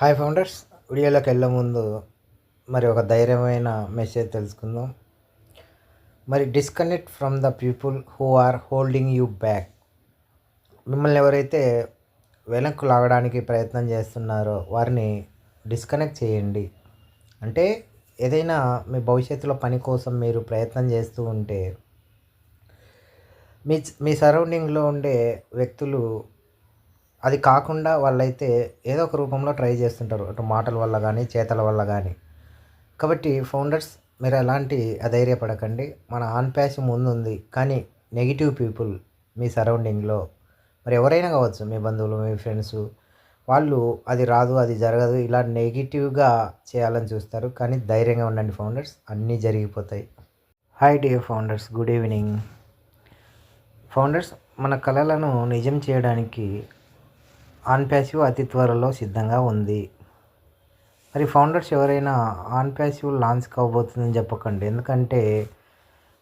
Hi founders వీడియోలోకి వెళ్ళే ముందు మరి ఒక ధైర్యమైన మెసేజ్ తెలుసుకుందాం. మరి disconnect from the people who are holding you back మిమ్మల్ని ఎవరైతే వెనక్కు లాగడానికి ప్రయత్నం చేస్తున్నారో వారిని డిస్కనెక్ట్ చేయండి. అంటే ఏదైనా మీ భవిష్యత్తులో పని కోసం మీరు ప్రయత్నం చేస్తూ ఉంటే మీ మీ సరౌండింగ్లో ఉండే వ్యక్తులు అది కాకుండా వాళ్ళైతే ఏదో ఒక రూపంలో ట్రై చేస్తుంటారు. అటు మాటల వల్ల కానీ చేతల వల్ల కానీ కాబట్టి ఫౌండర్స్ మీరు ఎలాంటి అధైర్యపడకండి. మన ఆన్ ప్యాష్ ముందుంది. కానీ నెగిటివ్ పీపుల్ మీ సరౌండింగ్లో మరి ఎవరైనా కావచ్చు మీ బంధువులు మీ ఫ్రెండ్స్ వాళ్ళు అది రాదు అది జరగదు ఇలా నెగిటివ్గా చేయాలని చూస్తారు. కానీ ధైర్యంగా ఉండండి ఫౌండర్స్ అన్నీ జరిగిపోతాయి. Hi dear founders good evening. Founders మన కళలను నిజం చేయడానికి ఆన్ ప్యాసివ్ అతి త్వరలో సిద్ధంగా ఉంది. మరి ఫౌండర్స్ ఎవరైనా ఆన్ ప్యాసివ్ లాంచ్ అవ్వబోతుందని చెప్పకండి. ఎందుకంటే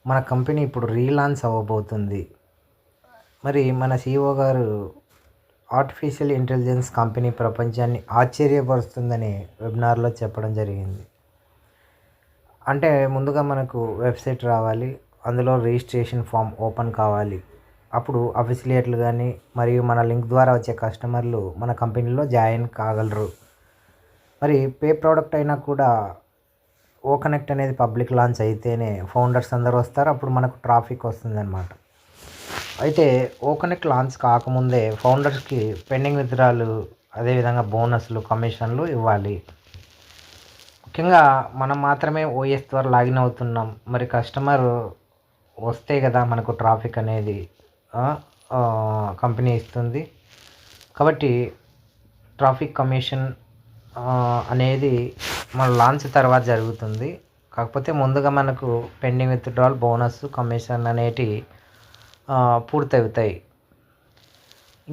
మన కంపెనీ ఇప్పుడు రీలాంచ్ అవ్వబోతుంది. మరి మన సిఇఓ గారు ఆర్టిఫిషియల్ ఇంటెలిజెన్స్ కంపెనీ ప్రపంచాన్ని ఆశ్చర్యపరుస్తుందని వెబినార్లో చెప్పడం జరిగింది. అంటే ముందుగా మనకు వెబ్సైట్ రావాలి. అందులో రిజిస్ట్రేషన్ ఫామ్ ఓపెన్ కావాలి. అప్పుడు అఫిసిలియేట్లు కానీ మరియు మన లింక్ ద్వారా వచ్చే కస్టమర్లు మన కంపెనీలో జాయిన్ కాగలరు. మరి పే ప్రోడక్ట్ అయినా కూడా ఓ కనెక్ట్ అనేది పబ్లిక్ లాంచ్ అయితేనే ఫౌండర్స్ అందరూ వస్తారు. అప్పుడు మనకు ట్రాఫిక్ వస్తుంది అనమాట అయితే ఓ కనెక్ట్ లాంచ్ కాకముందే ఫౌండర్స్కి పెండింగ్ విత్డ్రాలు అదేవిధంగా బోనస్లు కమిషన్లు ఇవ్వాలి. ముఖ్యంగా మనం మాత్రమే ఓఎస్ ద్వారా లాగిన్ అవుతున్నాం. మరి కస్టమర్ వస్తే కదా మనకు ట్రాఫిక్ అనేది. కంపెనీ ఇస్తుంది. కాబట్టి ట్రాఫిక్ కమిషన్ అనేది మన లాంచ్ తర్వాత జరుగుతుంది. కాకపోతే ముందుగా మనకు పెండింగ్ విత్డ్రాల్ బోనస్ కమిషన్ అనేటి పూర్తవుతాయి.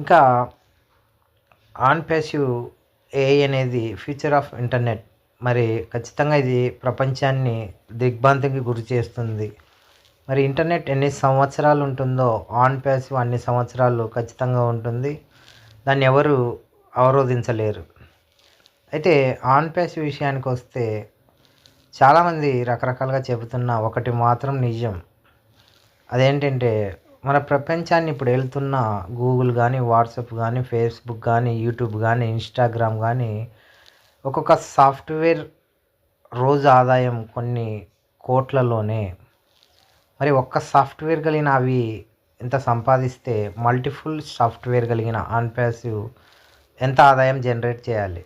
ఇంకా ఆన్ ప్యాసివ్ ఏఐ అనేది ఫ్యూచర్ ఆఫ్ ఇంటర్నెట్. మరి ఖచ్చితంగా ఇది ప్రపంచాన్ని దిగ్భ్రాంతికి గురి చేస్తుంది. మరి ఇంటర్నెట్ ఎన్ని సంవత్సరాలు ఉంటుందో ఆన్ ప్యాసివ్ అన్ని సంవత్సరాలు ఖచ్చితంగా ఉంటుంది. దాన్ని ఎవరు అవరోధించలేరు. అయితే ఆన్ ప్యాసివ్ విషయానికి వస్తే చాలామంది రకరకాలుగా చెబుతున్న ఒకటి మాత్రం నిజం. అదేంటంటే మన ప్రపంచాన్ని ఇప్పుడు వెళ్తున్న గూగుల్ కానీ వాట్సాప్ కానీ ఫేస్బుక్ కానీ యూట్యూబ్ కానీ ఇన్స్టాగ్రామ్ కానీ ఒక్కొక్క సాఫ్ట్వేర్ రోజు ఆదాయం కొన్ని కోట్లలోనే మరి ఒక్క సాఫ్ట్వేర్ కలిగిన అవి ఎంత సంపాదిస్తే మల్టిపుల్ సాఫ్ట్వేర్ కలిగిన ఆన్ ప్యాసివ్ ఎంత ఆదాయం జనరేట్ చేయాలి?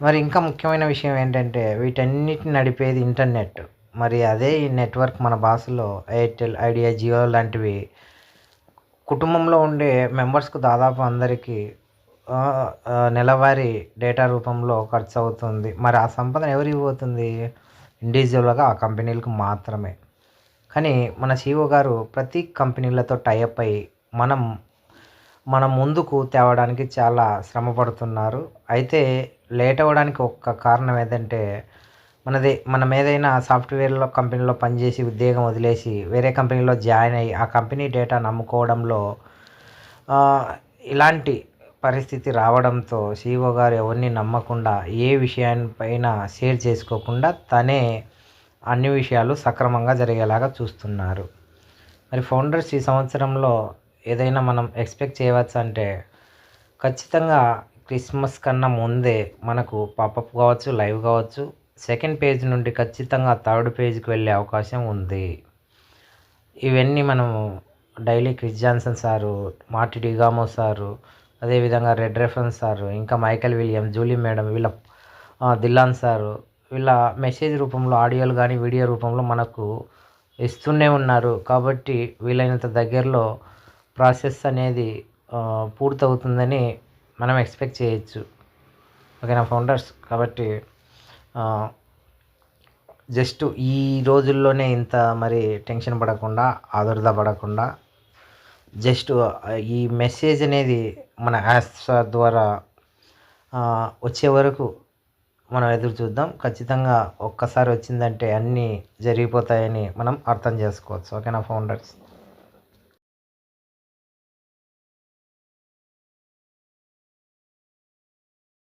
మరి ఇంకా ముఖ్యమైన విషయం ఏంటంటే వీటన్నిటిని నడిపేది ఇంటర్నెట్. మరి అదే ఈ నెట్వర్క్ మన భాషలో ఎయిర్టెల్ ఐడియా జియో లాంటివి కుటుంబంలో ఉండే మెంబర్స్కు దాదాపు అందరికీ నెలవారీ డేటా రూపంలో ఖర్చు అవుతుంది మరి ఆ సంపద ఎవరికి పోతుంది? ఇండివిజువల్గా ఆ కంపెనీలకు మాత్రమే. కానీ మన సిఓ గారు ప్రతి కంపెనీలతో టైఅప్ అయ్యి మనం మన ముందుకు తేవడానికి చాలా శ్రమ పడుతున్నారు అయితే లేట్ అవ్వడానికి ఒక్క కారణం ఏంటంటే మనది మనం ఏదైనా సాఫ్ట్వేర్లో కంపెనీలో పనిచేసి ఉద్యోగం వదిలేసి వేరే కంపెనీలో జాయిన్ అయ్యి ఆ కంపెనీ డేటా నమ్ముకోవడంలో ఇలాంటి పరిస్థితి రావడంతో సిఇఓ గారు ఎవరిని నమ్మకుండా ఏ విషయాన్ని పైన షేర్ చేసుకోకుండా తనే అన్ని విషయాలు సక్రమంగా జరిగేలాగా చూస్తున్నారు. మరి ఫౌండర్స్ ఈ సంవత్సరంలో ఏదైనా మనం ఎక్స్పెక్ట్ చేయవచ్చు అంటే ఖచ్చితంగా క్రిస్మస్ కన్నా ముందే మనకు పాపప్ కావచ్చు లైవ్ కావచ్చు సెకండ్ పేజ్ నుండి ఖచ్చితంగా థర్డ్ పేజ్కి వెళ్ళే అవకాశం ఉంది. ఇవన్నీ మనము daily Chris Johnson sir Marty Digamo sir అదేవిధంగా రెడ్ రెఫరెన్స్ సారు ఇంకా మైకల్ విలియం జూలీ మేడం వీళ్ళ దిల్లాన్ సారు వీళ్ళ మెసేజ్ రూపంలో ఆడియోలు కానీ వీడియో రూపంలో మనకు ఇస్తూనే ఉన్నారు. కాబట్టి వీలైనంత దగ్గరలో ప్రాసెస్ అనేది పూర్తవుతుందని మనం ఎక్స్పెక్ట్ చేయొచ్చు. ఓకేనా ఫౌండర్స్? కాబట్టి జస్ట్ ఈ రోజుల్లోనే ఇంత మరి టెన్షన్ పడకుండా ఆదుర్ద పడకుండా జస్ట్ ఈ మెసేజ్ అనేది మన యాప్స్ ద్వారా వచ్చే వరకు మనం ఎదురు చూద్దాం. ఖచ్చితంగా ఒక్కసారి వచ్చిందంటే అన్నీ జరిగిపోతాయని మనం అర్థం చేసుకోవచ్చు. ఓకేనా ఫౌండర్స్?